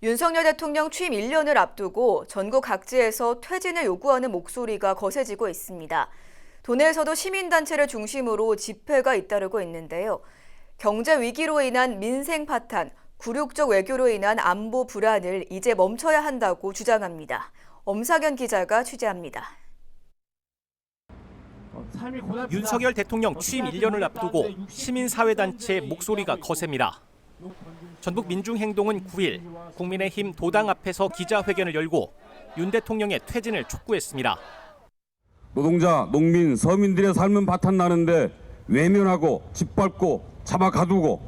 윤석열 대통령 취임 1년을 앞두고 전국 각지에서 퇴진을 요구하는 목소리가 거세지고 있습니다. 도내에서도 시민단체를 중심으로 집회가 잇따르고 있는데요. 경제 위기로 인한 민생 파탄, 굴욕적 외교로 인한 안보 불안을 이제 멈춰야 한다고 주장합니다. 엄사견 기자가 취재합니다. 윤석열 대통령 취임 1년을 앞두고 시민사회단체의 목소리가 거셉니다. 전북 민중행동은 9일 국민의힘 도당 앞에서 기자회견을 열고 윤 대통령의 퇴진을 촉구했습니다. 노동자, 농민, 서민들의 삶은 바탕나는데 외면하고 짓밟고 잡아 가두고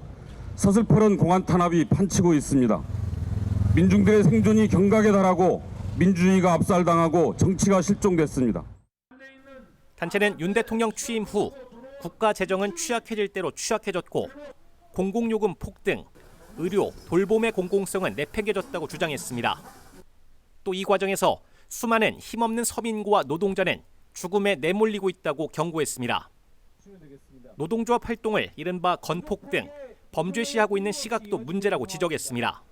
서슬퍼런 공안 탄압이 판치고 있습니다. 민중들의 생존이 경각에 달하고 민주주의가 압살당하고 정치가 실종됐습니다. 단체는 윤 대통령 취임 후 국가 재정은 취약해질 대로 취약해졌고 공공요금 폭등, 의료, 돌봄의 공공성은 내팽개졌다고 주장했습니다. 또 이 과정에서 수많은 힘없는 서민과 노동자는 죽음에 내몰리고 있다고 경고했습니다. 노동조합 활동을 이른바 건폭 등 범죄시하고 있는 시각도 문제라고 지적했습니다.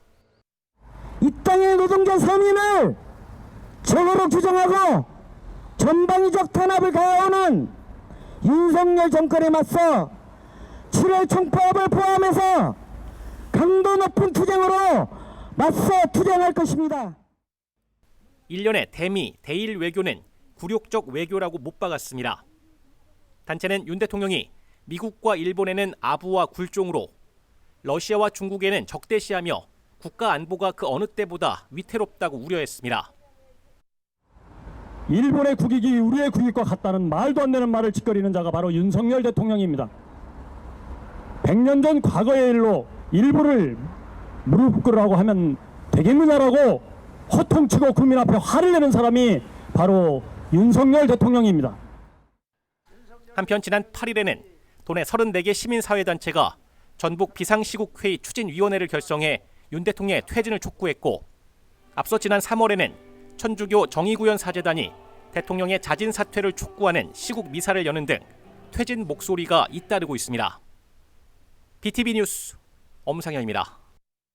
이 땅의 노동자 서민을 적으로 규정하고 전방위적 탄압을 가해오는 윤석열 정권에 맞서 7월 총파업을 포함해서 강도 높은 투쟁으로 맞서 투쟁할 것입니다. 일련의 대미, 대일 외교는 굴욕적 외교라고 못 박았습니다. 단체는 윤 대통령이 미국과 일본에는 아부와 굴종으로 러시아와 중국에는 적대시하며 국가 안보가 그 어느 때보다 위태롭다고 우려했습니다. 일본의 국익이 우리의 국익과 같다는 말도 안 되는 말을 짓거리는 자가 바로 윤석열 대통령입니다. 100년 전 과거의 일로 일부를 무릎 꿇으라고 하면 되겠느냐라고 호통치고 국민 앞에 화를 내는 사람이 바로 윤석열 대통령입니다. 한편 지난 8일에는 도내 34개 시민사회단체가 전북 비상시국회의 추진위원회를 결성해 윤 대통령의 퇴진을 촉구했고 앞서 지난 3월에는 천주교 정의구현 사재단이 대통령의 자진 사퇴를 촉구하는 시국 미사를 여는 등 퇴진 목소리가 잇따르고 있습니다. BTV 뉴스 엄상현입니다.